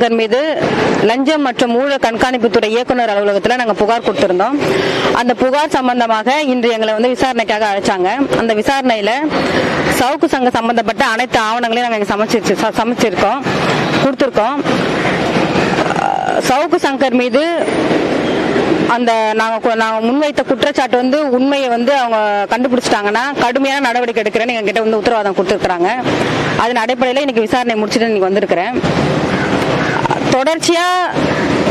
இதன் மீது லஞ்சம் மற்றும் ஊழல் கண்காணிப்புத்துறை இயக்குனர் அலுவலகத்தில் நாங்கள் புகார் கொடுத்திருந்தோம். அந்த புகார் சம்பந்தமாக இன்று எங்களை வந்து விசாரணைக்காக அழைச்சாங்க. அந்த விசாரணையில சவுக்கு சங்க சம்பந்தப்பட்ட அனைத்து ஆவணங்களையும் நாங்கள் சமைச்சிருச்சு ச- சமைச்சிருக்கோம் கொடுத்துருக்கோம். சவுக்கு சங்கர் மீது அந்த நாங்கள் நாங்கள் முன்வைத்த குற்றச்சாட்டு வந்து உண்மையை வந்து அவங்க கண்டுபிடிச்சிட்டாங்கன்னா கடுமையான நடவடிக்கை எடுக்கிறேன்னு எங்ககிட்ட வந்து உத்தரவாதம் கொடுத்துருக்காங்க அதன் அடிப்படையில் இன்னைக்கு விசாரணை முடிச்சுட்டு இன்னைக்கு வந்திருக்கிறேன். தொடர்ச்சியா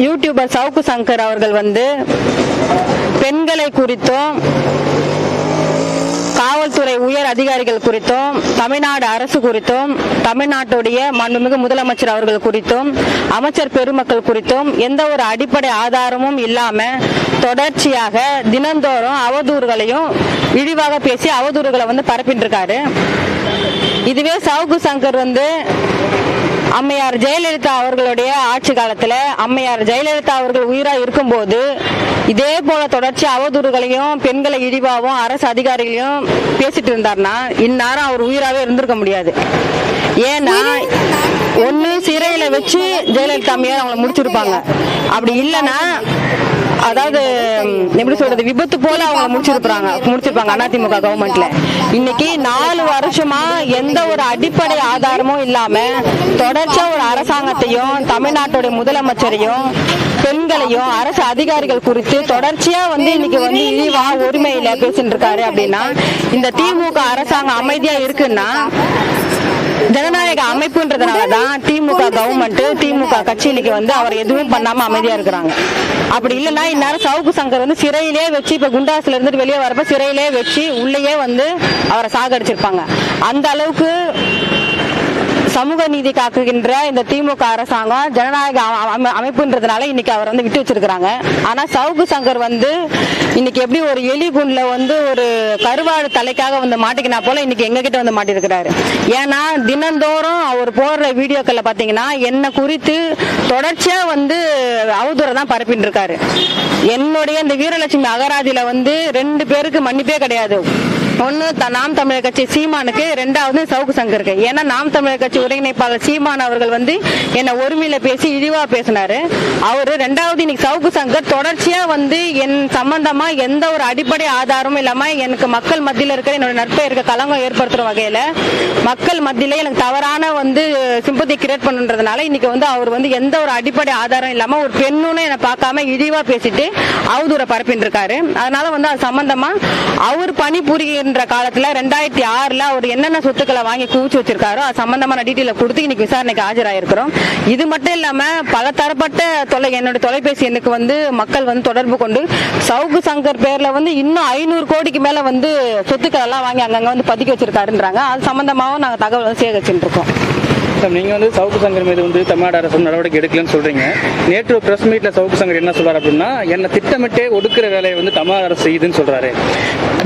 யூடியூபர் சவுக்கு சங்கர் அவர்கள் வந்து பெண்களை குறித்தும் காவல்துறை உயர் அதிகாரிகள் குறித்தும் தமிழ்நாடு அரசு குறித்தும் தமிழ்நாட்டுடைய மாண்புமிகு முதலமைச்சர் அவர்கள் குறித்தும் அமைச்சர் பெருமக்கள் குறித்தும் எந்த ஒரு அடிப்படை ஆதாரமும் இல்லாம தொடர்ச்சியாக தினந்தோறும் அவதூறுகளையும் இழிவாக பேசி அவதூறுகளை வந்து பரப்பிட்டு இருக்காரு இதுவே சவுக்கு சங்கர் வந்து அம்மையார் ஜெயலலிதா அவர்களுடைய ஆட்சி காலத்துல அம்மையார் ஜெயலலிதா அவர்கள் உயிரா இருக்கும்போது இதே போல தொடர்ச்சி அவதூறுகளையும் பெண்களை இழிவாவும் அரசு அதிகாரிகளையும் பேசிட்டு இருந்தார்னா இந்நேரம் அவர் உயிராவே இருந்திருக்க முடியாது. ஏன்னா ஒண்ணு சிறையில வச்சு ஜெயலலிதா அம்மையார் அவங்களை முடிச்சிருப்பாங்க. அப்படி இல்லைன்னா அதாவது எப்படி சொல்றது விபத்து போல அவங்க முடிச்சிருப்பாங்க முடிச்சிருப்பாங்க அதிமுக கவர்மெண்ட்ல இன்னைக்கு நாலு வருஷமா எந்த ஒரு அடிப்படை ஆதாரமும் இல்லாம தொடர்ச்சியா ஒரு அரசாங்கத்தையும் தமிழ்நாட்டுடைய முதலமைச்சரையும் பெண்களையும் அரசு அதிகாரிகள் குறித்து தொடர்ச்சியா வந்து இன்னைக்கு வந்து இழிவா உரிமையில பேசிட்டு இருக்காரு அப்படின்னா இந்த திமுக அரசாங்கம் அமைதியா இருக்குன்னா ஜனநாயக அமைப்புன்றதுனாலதான் திமுக கவர்மெண்ட் திமுக கட்சி இன்னைக்கு வந்து அவர் எதுவும் பண்ணாம அமைதியா இருக்கிறாங்க. அப்படி இல்லைன்னா இந்நேரம் சவுக்கு சங்கர் வந்து சிறையிலே வச்சு இப்ப குண்டாஸ்ல இருந்துட்டு வெளியே வரப்ப சிறையிலே வச்சு உள்ளேயே வந்து அவரை சாகடிச்சிருப்பாங்க. அந்த அளவுக்கு சமூக நீதி காக்குகின்ற இந்த திமுக அரசாங்கம் ஜனநாயக அ- அமைப்புன்றதுனால இன்னைக்கு அவர் வந்து விட்டு வச்சிருக்கிறாங்க. ஆனா சவுக்கு சங்கர் வந்து இன்னைக்கு எப்படி ஒரு எலி குண்டுல வந்து ஒரு கருவாடு தலைக்காக வந்து மாட்டிக்கினா போல இன்னைக்கு எங்க கிட்ட வந்து மாட்டிருக்கிறாரு. ஏன்னா தினந்தோறும் அவர் போடுற வீடியோக்கள்ல பாத்தீங்கன்னா என்ன குறித்து தொடர்ச்சியா வந்து அவதூறை தான் பரப்பிட்டு இருக்காரு என்னுடைய இந்த வீரலட்சுமி அகராதியில வந்து ரெண்டு பேருக்கு மன்னிப்பே கிடையாது. ஒன்று த- நாம் தமிழர் கட்சி சீமானுக்கு ரெண்டாவது சவுக்கு சங்கருக்கு. ஏன்னா நாம் தமிழர் கட்சி ஒருங்கிணைப்பாளர் சீமான் அவர்கள் வந்து என்ன ஒருமையில பேசி இழிவா பேசினாரு. அவரு ரெண்டாவது இன்னைக்கு சவுக்கு சங்கர் தொடர்ச்சியா வந்து என் சம்பந்தமா எந்த ஒரு அடிப்படை ஆதாரமும் இல்லாம எனக்கு மக்கள் மத்தியில இருக்கிற என்னோட நட்பெயருக்கு களங்கம் ஏற்படுத்துற வகையில மக்கள் மத்தியில எனக்கு தவறான வந்து சிம்பத்தி கிரியேட் பண்ணுன்றதுனால இன்னைக்கு வந்து அவர் வந்து எந்த ஒரு அடிப்படை ஆதாரம் இல்லாம ஒரு பெண்ணுன்னு என்னை பார்க்காம இழிவா பேசிட்டு அவதூற பரப்பின்னு இருக்காரு அதனால வந்து அது சம்பந்தமா அவர் பணிபுரிகின்ற காலத்துல ரெண்டாயிரத்தி ஆறுல அவர் என்னென்ன சொத்துக்களை வாங்கி குவிச்சு வச்சிருக்காரோ அது சம்பந்தமான டீட்டெயில கொடுத்து இன்னைக்கு விசாரணைக்கு ஆஜராயிருக்கிறோம். இது மட்டும் இல்லாம பல தரப்பட்ட தொலை என்னோட தொலைபேசி எண்ணுக்கு வந்து மக்கள் வந்து தொடர்பு கொண்டு சவுக்கு சங்கர் பேர்ல வந்து இன்னும் ஐநூறு கோடிக்கு மேல வந்து சொத்துக்கள் எல்லாம் வாங்கி அங்கங்க வந்து பதுக்கி வச்சிருக்காருன்றாங்க. அது சம்பந்தமாவும் நாங்க தகவல் சேகரிச்சுட்டு இருக்கோம். மேடம், நீங்க வந்து சவுக்கு சங்கர் மீது வந்து தமிழ்நாடு அரசு நடவடிக்கை எடுக்கலன்னு சொல்றீங்க. நேற்று பிரஸ் மீட்ல சவுக்கு சங்கர் என்ன சொல்றாரு அப்படின்னா என்ன திட்டமிட்டே ஒடுக்குற வேலையை வந்து தமிழக அரசு செய்யுதுன்னு சொல்றாரு.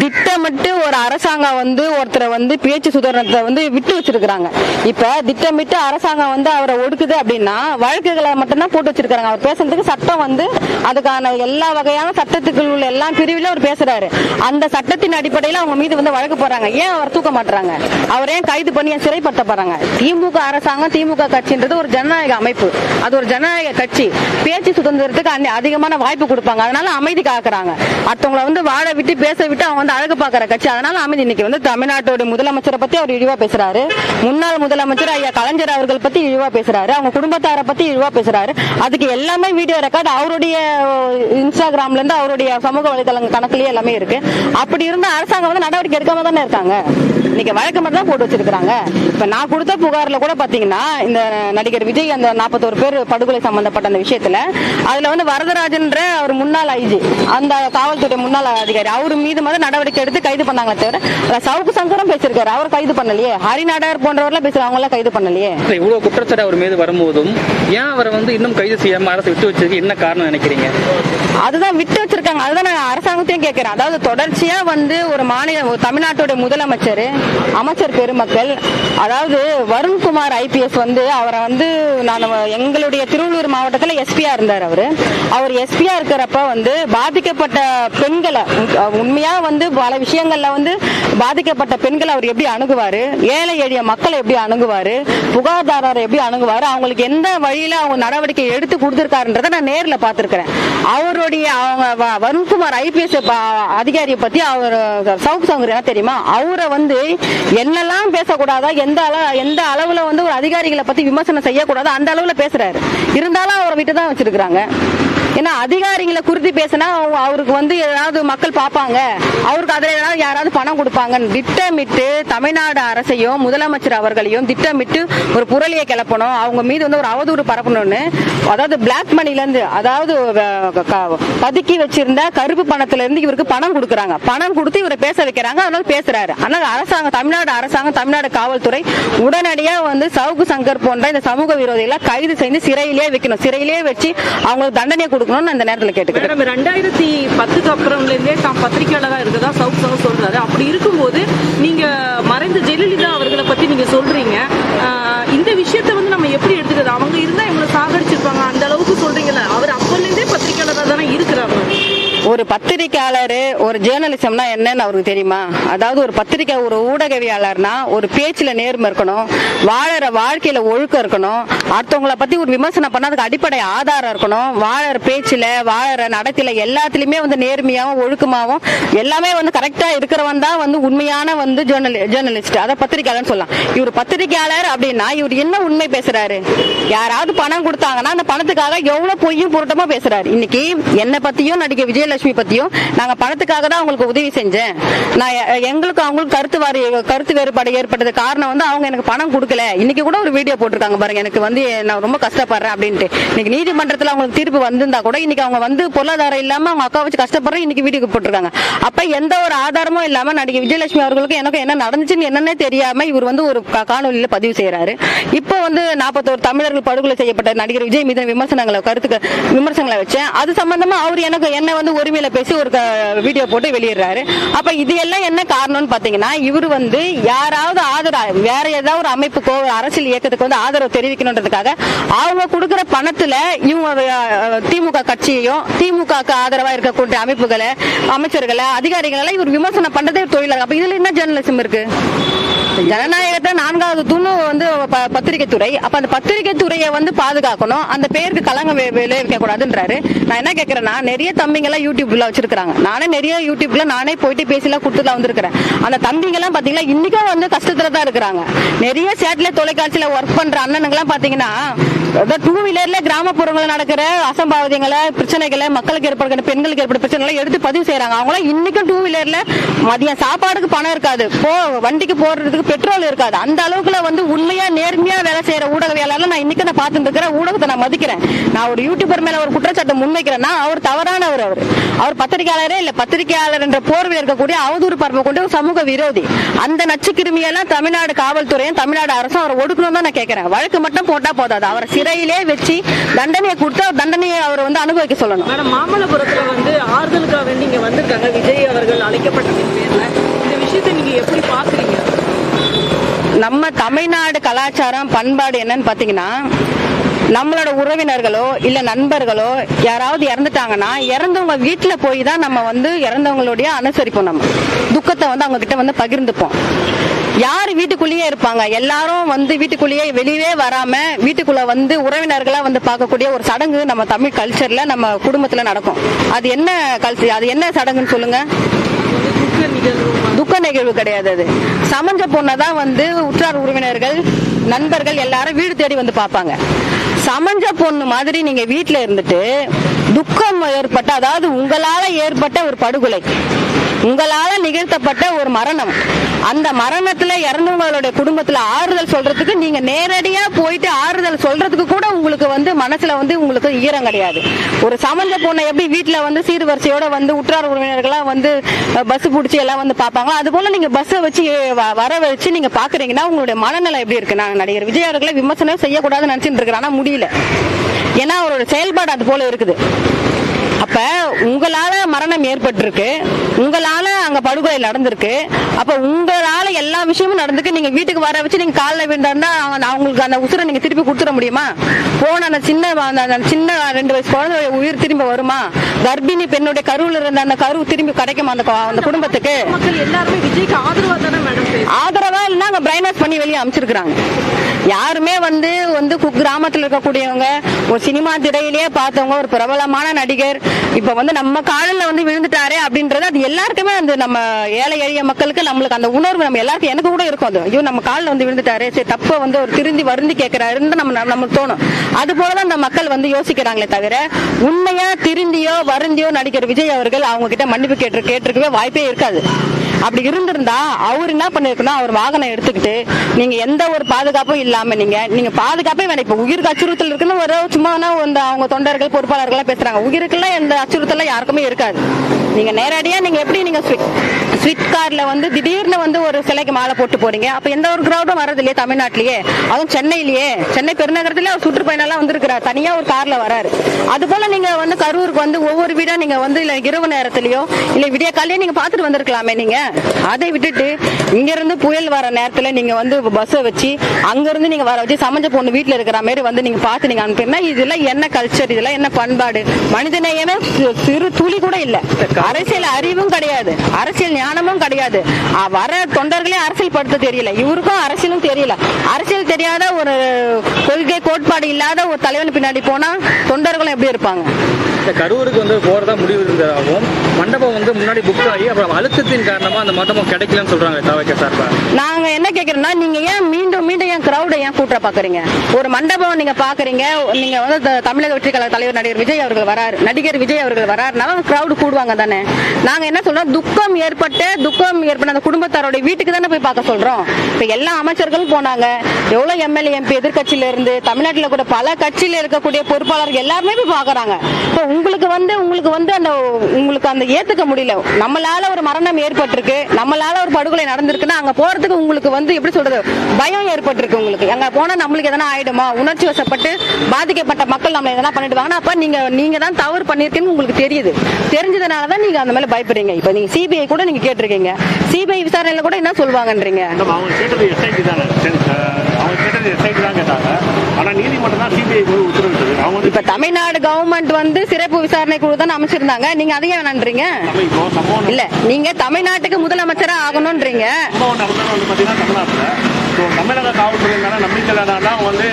திட்டமிட்டு ஒரு அரசாங்கம் வந்து ஒருத்தரை வந்து பேச்சு சுதந்திரத்தை வந்து விட்டு வச்சிருக்காங்க இப்ப திட்டமிட்டு அரசாங்கம் வந்து அவரை ஒடுக்குது அப்படின்னா வழக்குகளை மட்டும்தான் போட்டு வச்சிருக்காங்க அவர் பேசுறதுக்கு சட்டம் வந்து அதுக்கான எல்லா வகையான சட்டத்துக்குள் உள்ள எல்லா பிரிவிலும் அவர் பேசுறாரு. அந்த சட்டத்தின் அடிப்படையில் அவங்க மீது வந்து வழக்கு போறாங்க ஏன் அவர் தூக்க மாட்டுறாங்க? அவர் ஏன் கைது பண்ணி சிறைப்படுத்த போறாங்க? திமுக அரசு அரசாங்கம் திமுக கட்சின்றது ஒரு ஜனநாயக அமைப்பு. அது ஒரு ஜனநாயக கட்சி. பேச்சு சுதந்திரத்துக்கு அதிகமான வாய்ப்பு கொடுப்பாங்க. அதனால அமைதி காக்குறாங்க. அடுத்தவங்களை வந்து வாழ விட்டு பேச விட்டு அவங்க வந்து அழகு பாக்குற கட்சி. அதனால அமைதி இன்னைக்கு வந்து தமிழ்நாட்டோட முதலமைச்சரை பத்தி அவர் இழிவா பேசுறாரு. முன்னாள் முதலமைச்சர் ஐயா கலைஞர் அவர்கள் பத்தி இழிவா பேசுறாரு. அவங்க குடும்பத்தாரை பத்தி இழிவா பேசுறாரு. அதுக்கு எல்லாமே வீடியோ ரெக்கார்டு அவருடைய இன்ஸ்டாகிராம்ல இருந்து அவருடைய சமூக வலைதளங்க கணக்குலயே எல்லாமே இருக்கு. அப்படி இருந்த அரசாங்கம் வந்து நடவடிக்கை எடுக்காம தானே இருக்காங்க. இன்னைக்கு வழக்கு மட்டும் தான் போட்டு வச்சிருக்காங்க இப்ப நான் கொடுத்த புகார்ல கூட பாத்தீங்கன்னா இந்த நடிகர் விஜய் அந்த 41 பேர் படுகொலை சம்பந்தப்பட்ட அந்த விஷயத்துல அதுல வந்து வரதராஜன்ற அவர் முன்னாள் ஐஜி அந்த காவல்துறை முன்னாள் அதிகாரி அவர் மீது மட்டும் நடவடிக்கை எடுத்து கைது பண்ணாங்களே தவிர சவுக்கு சங்கரம் பேசியிருக்காரு. அவர் கைது பண்ணலையே. ஹரிநாடர் போன்றவர்லாம் பேசுறாங்க. அவங்க எல்லாம் கைது பண்ணலையே. இவ்வளவு குற்றச்சாட்டு அவர் மீது வரும்போதும் ஏன் அவரை வந்து இன்னும் கைது செய்யாம அரசு விட்டு வச்சிருக்கு? என்ன காரணம் நினைக்கிறீங்க? அதுதான் விட்டு வச்சிருக்காங்க. அதுதான் நான் அரசாங்கத்தையும் கேட்கிறேன். அதாவது தொடர்ச்சியா வந்து ஒரு மாநில ஒரு தமிழ்நாட்டுடைய முதலமைச்சர் அமைச்சர் பெருமக்கள் அதாவது வருண்குமார் ஐபிஎஸ் வந்து அவரை வந்து நான் எங்களுடைய திருவள்ளூர் மாவட்டத்தில் எஸ்பியா இருந்தார் அவர். அவர் எஸ்பியா இருக்கிறப்ப வந்து பாதிக்கப்பட்ட பெண்களை உண்மையாக உண்மையா வந்து பல விஷயங்கள்ல வந்து பாதிக்கப்பட்ட பெண்களை அவர் எப்படி அணுகுவாரு? ஏழை எளிய மக்களை எப்படி அணுகுவாரு? புகார்தாரரை எப்படி அணுகுவாரு? அவங்களுக்கு எந்த வழியில அவங்க நடவடிக்கை எடுத்து கொடுத்துருக்காருன்றதை நான் நேரில் பார்த்துருக்கிறேன். அவருடைய அவங்க வ- வருண்குமார் ஐபிஎஸ் அதிகாரியை பத்தி அவர் சவுக் சவுங்கர் என்ன தெரியுமா? அவரை வந்து என்னெல்லாம் பேசக்கூடாதா? எந்த அள எந்த அளவுல வந்து ஒரு அதிகாரிகளை பத்தி விமர்சனம் செய்யக்கூடாது. அந்த அளவுல பேசுறாரு. இருந்தாலும் அவரை விட்டு தான் வச்சிருக்காங்க ஏன்னா அதிகாரிகளை குறித்து பேசினா அவருக்கு வந்து ஏதாவது மக்கள் பார்ப்பாங்க. அவருக்கு அதில் ஏதாவது யாராவது பணம் கொடுப்பாங்கன்னு திட்டமிட்டு தமிழ்நாடு அரசையும் முதலமைச்சர் அவர்களையும் திட்டமிட்டு ஒரு புரளியை கிளப்பணும். அவங்க மீது வந்து ஒரு அவதூறு பரப்பணும்னு அதாவது பிளாக் மணிலேருந்து அதாவது க- பதுக்கி வச்சிருந்த கருப்பு பணத்துலேருந்து இவருக்கு பணம் கொடுக்குறாங்க. பணம் கொடுத்து இவரை பேச வைக்கிறாங்க. அதனால பேசுறாரு. ஆனால் அரசாங்கம் தமிழ்நாடு அரசாங்கம் தமிழ்நாடு காவல்துறை உடனடியாக வந்து சவுக்கு சங்கர் போன்ற இந்த சமூக விரோதிகளை கைது செய்து சிறையிலே வைக்கணும். சிறையிலேயே வச்சு அவங்களுக்கு தண்டனை கொடுக்கணும்னு நான் இந்த நேரத்தில் கேட்டுக்கிறேன். மேடம் ரெண்டாயிரத்தி பத்துக்கு அப்புறம்ல இருந்தே தான் பத்திரிகையாளரா இருக்கதா? சவுத் சவுத் சொல்றாரு. அப்படி இருக்கும்போது நீங்க மறைந்த ஜெயலலிதா அவர்களை பத்தி நீங்க சொல்றீங்க. இந்த விஷயத்த வந்து நம்ம எப்படி எடுத்துக்கிறது? அவங்க இருந்தா இவங்களை சாகடிச்சிருப்பாங்க பத்திரிகையாளர் பத்திரிக்கையாளர் ஒரு ஜேர்னலிசம்னா என்னன்னு அவருக்கு தெரியுமா? அதாவது ஒரு பத்திரிக்கை ஒரு ஊடகவியாளர்னா ஒரு பேச்சில் நேர்மை இருக்கணும் வாழற வாழ்க்கையில ஒழுக்கம் இருக்கணும் அடுத்தவங்கள பத்தி ஒரு விமர்சனம் பண்ணா அதுக்கு அடிப்படை ஆதாரம் இருக்கணும் வாழற பேச்சில் வாழற நடத்தில எல்லாத்துலயுமே வந்து நேர்மையாகவும் ஒழுக்கமாகவும் எல்லாமே வந்து கரெக்டாக இருக்கிறவன் தான் வந்து உண்மையான வந்து ஜேர்னலிஸ்ட் அதை பத்திரிக்கையாளர்னு சொல்லலாம். இவர் பத்திரிக்கையாளர் அப்படின்னா இவர் என்ன உண்மை பேசுறாரு? யாராவது பணம் கொடுத்தாங்கன்னா அந்த பணத்துக்காக எவ்வளவு பொய்யும் புரட்டமா பேசுறாரு. இன்னைக்கு என்ன பத்தியும் நடிகை விஜயலட்சுமி பத்தியும் நாங்க பணத்துக்காக தான் அவங்களுக்கு உதவி செஞ்சேன். நான் எங்களுக்கு அவங்களுக்கு கருத்து வாரி கருத்து வேறுபாடு ஏற்பட்டது காரணம் வந்து அவங்க எனக்கு பணம் கொடுக்கல. இன்னைக்கு கூட ஒரு வீடியோ போட்டிருக்காங்க பாருங்க. எனக்கு வந்து நான் ரொம்ப கஷ்டப்படுறேன் அப்படின்ட்டு. இன்னைக்கு நீதிமன்றத்துல அவங்களுக்கு தீர்ப்பு வந்திருந்தா கூட இன்னைக்கு அவங்க வந்து பொருளாதாரம் இல்லாம அவங்க அக்கா வச்சு கஷ்டப்படுறேன் இன்னைக்கு வீடியோ போட்டிருக்காங்க. அப்ப எந்த ஒரு ஆதாரமும் இல்லாம நடிகை விஜயலட்சுமி அவர்களுக்கு எனக்கு என்ன நடந்துச்சுன்னு என்னன்னே தெரியாம இவர் வந்து ஒரு காணொலியில பதிவு செய்யறாரு இப்போ வந்து நாற்பத்தோரு தமிழர்கள் படுகொலை செய்யப்பட்ட நடிகர் விஜய் மீது விமர்சனங்களை கருத்துக்க விமர்சனங்களை வச்சேன். அது சம்பந்தமா அவர் எனக்கு என்ன வந்து உரிமையில பேசி ஒரு க- வீடியோ போட்டு வெளியிடுறாரு. அப்ப இது எல்லாம் என்ன காரணம்னு பாத்தீங்கன்னா இவர் வந்து யாராவது ஆதரவு வேற ஏதாவது ஒரு அமைப்புக்கோ ஒரு அரசியல் இயக்கத்துக்கு வந்து ஆதரவு தெரிவிக்கணுன்றதுக்காக அவங்க கொடுக்குற பணத்துல இவங்க திமுக கட்சியையும் திமுக ஆதரவா இருக்கக்கூடிய அமைப்புகளை அமைச்சர்களை அதிகாரிகளை இவர் விமர்சனம் பண்றதே ஒரு தொழிலாக அப்ப இதுல என்ன ஜேர்னலிசம் இருக்கு? ஜனநாயகத்தை நான்காவது துணு வந்து ப- பத்திரிகை துறை. அப்ப அந்த பத்திரிகை துறையை வந்து பாதுகாக்கணும். அந்த பேருக்கு கலங்க விளைவிக்க கூடாதுன்றாரு நான் என்ன கேக்குறேன்னா நிறைய தம்பிங்க எல்லாம் யூடியூப்ல வச்சிருக்காங்க நானே நிறைய யூடியூப்ல நானே போயிட்டு பேசிலாம் கொடுத்துலாம் வந்திருக்கிறேன். அந்த தம்பிங்க எல்லாம் பாத்தீங்கன்னா இன்னைக்கும் வந்து கஷ்டத்துல தான் இருக்கிறாங்க. நிறைய சேட்டலைட் தொலைக்காட்சியில ஒர்க் பண்ற அண்ணனுங்க எல்லாம் பாத்தீங்கன்னா டூ வீலர்ல கிராமப்புறங்களில் நடக்கிற அசம்பாவிதங்களை பிரச்சனைகளை மக்களுக்கு ஏற்படுகிற பெண்களுக்கு ஏற்படுற பிரச்சனைகளை எடுத்து பதிவு செய்யறாங்க அவங்களாம் இன்னைக்கும் டூ வீலர்ல மதியம் சாப்பாடுக்கு பணம் இருக்காது. போ வண்டிக்கு போடுறதுக்கு பெட்ரோல் இருக்காது. அந்த அளவுக்குல வந்து உண்மையா நேர்மையா வேலை செய்யற ஊடகவியலாளர் நான் இன்னைக்கு நான் பார்த்துட்டு ஊடகத்தை நான் மதிக்கிறேன். நான் ஒரு யூடியூபர் மேல ஒரு குற்றச்சாட்டை முன்வைக்கிறேன்னா அவர் தவறானவர் அவர். அவர் பத்திரிகையாளரே இல்ல பத்திரிகையாளர் என்ற போர்வையில் இருக்கக்கூடிய அவதூறு பரப்ப கொண்டு சமூக விரோதி. அந்த நச்சு கிருமியெல்லாம் தமிழ்நாடு காவல்துறையும் தமிழ்நாடு அரசும் அவரை ஒடுக்கணும் தான் நான் கேட்கிறேன். வழக்கு மட்டும் போட்டா போதாது. அவரை சிறையிலே வச்சு தண்டனையை கொடுத்து அவர் தண்டனையை அவர் வந்து அனுபவிக்க சொல்லணும். மேடம் மாமல்லபுரத்துல வந்து ஆறுதலுக்காக வேண்டி இங்க வந்திருக்காங்க. விஜய் அவர்கள் அழைக்கப்பட்டதின் பேர்ல இந்த விஷயத்தை நீங்க எப்படி பாக்குறீங்க நம்ம தமிழ்நாடு கலாச்சாரம் பண்பாடு என்னன்னு பாத்தீங்கன்னா நம்மளோட உறவினர்களோ இல்ல நண்பர்களோ யாராவது இறந்துட்டாங்கன்னா இறந்தவங்க வீட்டுல போய் தான் நம்ம வந்து இறந்தவங்களுடைய அனுசரிப்போம் நம்ம. துக்கத்தை வந்து அவங்க கிட்ட வந்து பகிர்ந்துப்போம். யார் வீட்டுக்குள்ளேயே இருப்பாங்க? எல்லாரும் வந்து வீட்டுக்குள்ளேயே வெளியே வராம வீட்டுக்குள்ள வந்து உறவினர்களா வந்து பார்க்கக்கூடிய ஒரு சடங்கு நம்ம தமிழ் கல்ச்சர்ல நம்ம குடும்பத்துல நடக்கும். அது என்ன கல்ச்சர் அது என்ன சடங்குன்னு சொல்லுங்க? துக்க நிகழ்வு கிடையாது அது. சமஞ்ச பொண்ணதான் வந்து உற்றார் உறவினர்கள் நண்பர்கள் எல்லாரும் வீடு தேடி வந்து பார்ப்பாங்க. சமஞ்ச பொண்ணு மாதிரி நீங்க வீட்டுல இருந்துட்டு துக்கம் ஏற்பட்ட அதாவது உங்களால ஏற்பட்ட ஒரு படுகொலை. உங்களால நிகழ்த்தப்பட்ட ஒரு மரணம். அந்த மரணத்துல இறந்தவங்களுடைய குடும்பத்துல ஆறுதல் சொல்றதுக்கு நீங்க நேரடியா போயிட்டு ஆறுதல் சொல்றதுக்கு கூட உங்களுக்கு வந்து மனசுல வந்து உங்களுக்கு ஈரம் கிடையாது. ஒரு சமஞ்ச பொண்ணை எப்படி வீட்டுல வந்து சீர்வரிசையோட வந்து உற்றார் உறவினர்களா வந்து பஸ் பிடிச்சி எல்லாம் வந்து பாப்பாங்க அது போல நீங்க பஸ்ஸை வச்சு வ- வர வச்சு நீங்க பாக்குறீங்கன்னா உங்களுடைய மனநிலை எப்படி இருக்கு? நான் நடிகர் விஜய் அவர்களை விமர்சனம் செய்யக்கூடாதுன்னு நினைச்சிட்டு இருக்கிறேன் ஆனா முடியல. ஏன்னா அவரோட செயல்பாடு அது போல இருக்குது. அப்ப உங்களால மரணம் ஏற்பட்டிருக்கு. உங்களால அங்க படுகொலை நடந்திருக்கு. அப்ப உங்களால எல்லா விஷயமும் நடந்துக்கு நீங்க வீட்டுக்கு வர வச்சு நீங்க காலில் விழுந்தாருன்னா அவங்க- அவங்களுக்கு அந்த உசுரை நீங்க திருப்பி கொடுத்துட முடியுமா? போன அந்த சின்ன அந்த- சின்ன ரெண்டு வயசு குழந்தை உயிர் திரும்பி வருமா? கர்ப்பிணி பெண்ணுடைய கருவில் இருந்த அந்த கரு திரும்பி கிடைக்குமா அந்த அந்த குடும்பத்துக்கு? எல்லாருமே விஜய்க்கு ஆதரவா தானே மேடம். ஆதரவா இல்லைன்னா அங்க பிரைன் வாஷ் பண்ணி வெளியே அமைச்சிருக்காங்க யாருமே வந்து வந்து கு- கிராமத்துல இருக்கக்கூடியவங்க ஒரு சினிமா திரையிலேயே பார்த்தவங்க ஒரு பிரபலமான நடிகர் இப்ப வந்து நம்ம காலில் வந்து விழுந்துட்டாரே அப்படின்றது அது எல்லாருக்குமே அந்த நம்ம ஏழை எளிய மக்களுக்கு நம்மளுக்கு அந்த உணர்வு நம்ம எல்லாருக்கும் எனக்கு கூட இருக்கும் அது. ஐயோ நம்ம காலில் வந்து விழுந்துட்டாரே சரி தப்ப வந்து ஒரு திருந்தி வருந்தி கேட்கிறாருன்னு நம்ம நம்ம- நமக்கு தோணும். அது போலதான் அந்த மக்கள் வந்து யோசிக்கிறாங்களே தவிர உண்மையா திருந்தியோ வருந்தியோ நடிக்கிற விஜய் அவர்கள் அவங்க கிட்ட மன்னிப்பு கேட்டு கேட்டிருக்கவே வாய்ப்பே இருக்காது. அப்படி இருந்திருந்தா அவர் என்ன பண்ணிருக்கணும் அவர் வாகனம் எடுத்துக்கிட்டு நீங்க எந்த ஒரு பாதுகாப்பும் இல்லாம நீங்க நீங்க பாதுகாப்பே வேணாம். இப்ப உயிருக்கு அச்சுறுத்தல் இருக்குன்னு ஒரு சும்மா இந்த அவங்க தொண்டர்கள் பொறுப்பாளர்கள் பேசுறாங்க. உயிருக்குலாம் எந்த அச்சுறுத்தலும் யாருக்குமே இருக்காது. நீங்க நேரடியா நீங்க எப்படி நீங்க ஸ்விட் கார்ல வந்து திடீர்னு வந்து ஒரு சிலைக்கு மாலை போட்டு போறீங்க அப்ப எந்த ஒரு கிரௌடும் வர்றது இல்லையே தமிழ்நாட்டிலேயே. அதுவும் சென்னையிலேயே. சென்னை பெருநகரத்துல அவர் சுற்றுப்பயணம் வந்திருக்கிறார். தனியா ஒரு கார்ல வராரு அது போல நீங்க வந்து கரூருக்கு வந்து ஒவ்வொரு வீடா நீங்க வந்து இல்ல இரவு நேரத்திலயோ இல்ல விடிய காலையே நீங்க பாத்துட்டு வந்திருக்கலாமே நீங்க? அதை விட்டுட்டு இங்க இருந்து புயல் வர நேரத்துல நீங்க வந்து பஸ் வச்சு அங்க இருந்து நீங்க வர வச்சு சமைஞ்ச பொண்ணு வீட்டுல இருக்கிற மாதிரி வந்து நீங்க பாத்து நீங்க அனுப்பினா இதெல்லாம் என்ன கல்ச்சர் இதெல்லாம் என்ன பண்பாடு? மனிதநேயமே சிறு துளி கூட இல்ல. அரசியல் அறிவும் கிடையாது. அரசியல் ஞானமும் கிடையாது. வர தொண்டர்களே அரசியல் படுத்த தெரியல. இவருக்கும் அரசியலும் தெரியல. அரசியல் தெரியாத ஒரு கொள்கை கோட்பாடு இல்லாத ஒரு தலைவன் பின்னாடி போனா தொண்டர்களும் எப்படி இருப்பாங்க? இந்த கரூருக்கு வந்து போறதா முடிவு இருந்ததாகவும் மண்டபம் வந்து முன்னாடி புக் ஆகி அப்புறம் அழுத்தத்தின் காரணமா அந்த மண்டபம் கிடைக்கலன்னு சொல்றாங்க தாவக்கே சார்பா. நாங்க என்ன கேக்குறோம்னா நீங்க ஏன் மீண்டும் மீண்டும் ஏன் கிரௌட ஏன் கூட்ட பாக்குறீங்க? ஒரு மண்டபம் நீங்க பாக்குறீங்க நீங்க வந்து த- தமிழக வெற்றி கழக தலைவர் நடிகர் விஜய் அவர்கள் வராரு நடிகர் விஜய் அவர்கள் வராருனால கிரௌடு கூடுவாங்க தானே. நாங்க என்ன சொல்றோம் துக்கம் ஏற்பட்டு துக்கம் ஏற்பட்ட அந்த குடும்பத்தாரோட வீட்டுக்கு தானே போய் பார்க்க சொல்றோம். இப்ப எல்லா அமைச்சர்களும் போனாங்க எவ்வளவு எம்எல்ஏ எம்பி எதிர்கட்சியில இருந்து தமிழ்நாட்டுல கூட பல கட்சியில இருக்கக்கூடிய பொறுப்பாளர்கள் எல்லாருமே போய் பாக்குறாங்க இப்போ உங்களுக்கு வந்து உங்களுக்கு வந்து அந்த உங்களுக்கு அந்த ஏத்துக்க முடியல. நம்மளால ஒரு மரணம் ஏற்பட்டிருக்கு. நம்மளால ஒரு படுகொலை நடந்திருக்குன்னா அங்க போறதுக்கு உங்களுக்கு வந்து எப்படி சொல்றது பயம் ஏற்பட்டிருக்கு உங்களுக்கு. அங்க போனா நம்மளுக்கு எதனா ஆயிடுமா? உணர்ச்சி வசப்பட்டு பாதிக்கப்பட்ட மக்கள் நம்ம எதனா பண்ணிடுவாங்கன்னா அப்ப நீங்க நீங்க தான் தவறு பண்ணிருக்கீங்கன்னு உங்களுக்கு தெரியுது. தெரிஞ்சதுனால தான் நீங்க அந்த மேல பயப்படுறீங்க. இப்ப நீங்க சிபிஐ கூட நீங்க கேட்டிருக்கீங்க. சிபிஐ விசாரணையில கூட என்ன சொல்லுவாங்கன்றீங்க? நம்ம அவங்க கேட்டது எஸ்ஐடி தானே சரி, அஹ், அவங்க கேட்டது எஸ்ஐடி தான் கேட்டாங்க. ஆனா நீதிமன்றம் தான் சிபிஐ போய் உத்தரவிட்டது. அவங்க வந்து இப்ப தமிழ்நாடு கவர்மெண்ட் வந்து சிறப்பு விசாரணை குழு தான் அமைச்சிருந்தாங்க. நீங்க அதையும் வேணான்றீங்க இப்போ சம்பவம் இல்ல நீங்க தமிழ்நாட்டுக்கு முதலமைச்சரா ஆகணும்ன்றீங்க சம்பவம் நடந்தது வந்து பாத்தீங்கன்னா தமிழ்நாட்டில். ஸோ தமிழக காவல்துறை மேல நம்பிக்கை இல்லாதனால அவங்க வந்து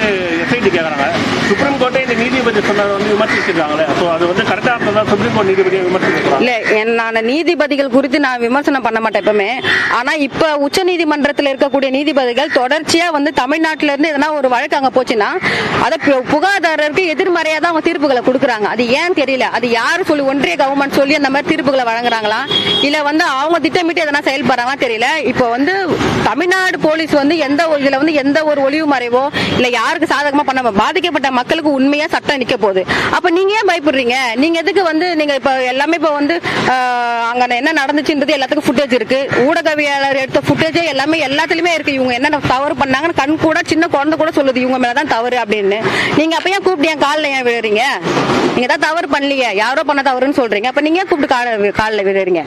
எஸ்ஐடி கேட்கறாங்க சுப்ரீம் கோர்ட்டே இந்த நீதிபதி சொன்னதை வந்து விமர்சிச்சிருக்காங்களே. ஸோ அது வந்து கரெக்டாக இருந்ததா சுப்ரீம் கோர்ட் நீதிபதியை விமர்சிச்சிருக்காங்க இல்லை என் நான் நீதிபதிகள் குறித்து நான் விமர்சனம் பண்ண மாட்டேன் எப்பவுமே. ஆனால் இப்போ உச்ச நீதிமன்றத்தில் இருக்கக்கூடிய நீதிபதிகள் தொடர்ச்சியாக வந்து தமிழ்நாட்டில இருந்து எதனா ஒரு வழக்கு அங்கே போச்சுன்னா அதை பு- எதிர்மறையாக தான் அவங்க தீர்ப்புகளை கொடுக்குறாங்க. அது ஏன் தெரியல? அது யார் சொல்லி ஒன்றிய கவர்மெண்ட் சொல்லி அந்த மாதிரி தீர்ப்புகளை வழங்குறாங்களா? இல்லை வந்து அவங்க திட்டமிட்டு எதனா செயல்படுறாங்களா தெரியல. இப்போ வந்து தமிழ்நாடு போலீஸ் வந்து எந்த ஒரு இதில் வந்து எந்த ஒரு ஒளிவு மறைவோ இல்லை யாருக்கு சாதகமாக பண்ண பாதிக்கப்பட்ட மக்களுக்கு உண்மையா சட்டம் நிக்க போகுது. அப்ப நீங்க ஏன் பயப்படுறீங்க? நீங்க எதுக்கு வந்து நீங்க இப்ப எல்லாமே இப்ப வந்து அங்க என்ன நடந்துச்சுன்றது எல்லாத்துக்கும் ஃபுட்டேஜ் இருக்கு. ஊடகவியலாளர் எடுத்த ஃபுட்டேஜே எல்லாமே எல்லாத்துலயுமே இருக்கு. இவங்க என்ன தவறு பண்ணாங்கன்னு கண் கூட சின்ன குழந்தை கூட சொல்லுது. இவங்க மேலதான் தவறு அப்படின்னு. நீங்க அப்ப ஏன் கூப்பிட்டு என் காலில் ஏன் விழுறீங்க? நீங்க ஏதாவது தவறு பண்ணலையே. யாரோ பண்ண தவறுன்னு சொல்றீங்க. அப்ப நீங்க ஏன் கூப்பிட்டு கால காலில் விழுறீங்க?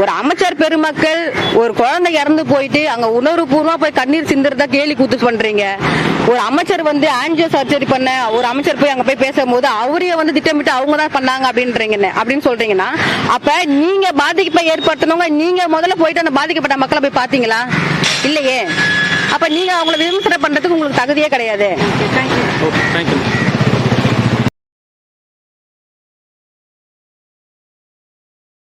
ஒரு அமைச்சர் பெருமக்கள் ஒரு குழந்தை இறந்து போயிட்டு அங்க உணர்வுபூர்வமா போய் கண்ணீர் சிந்துறதா கேலி கூத்து பண்றீங்க. ஒரு அமைச்சர் வந்து ஆன்ஜியோ சர்ஜரி பண்ண ஒரு அமைச்சர் போய் அங்க போய் பேசும்போது அவரையே வந்து திட்டமிட்டு அவங்க தான் பண்ணாங்க அப்படின்றீங்க அப்படின்னு சொல்றீங்கன்னா அப்ப நீங்க பாதிப்பை ஏற்படுத்தணுங்க நீங்க முதல்ல போயிட்டு அந்த பாதிக்கப்பட்ட மக்களை போய் பாத்தீங்களா இல்லையே. அப்ப நீங்க அவங்கள விமர்சனம் பண்றதுக்கு உங்களுக்கு தகுதியே கிடையாது. Okay thank you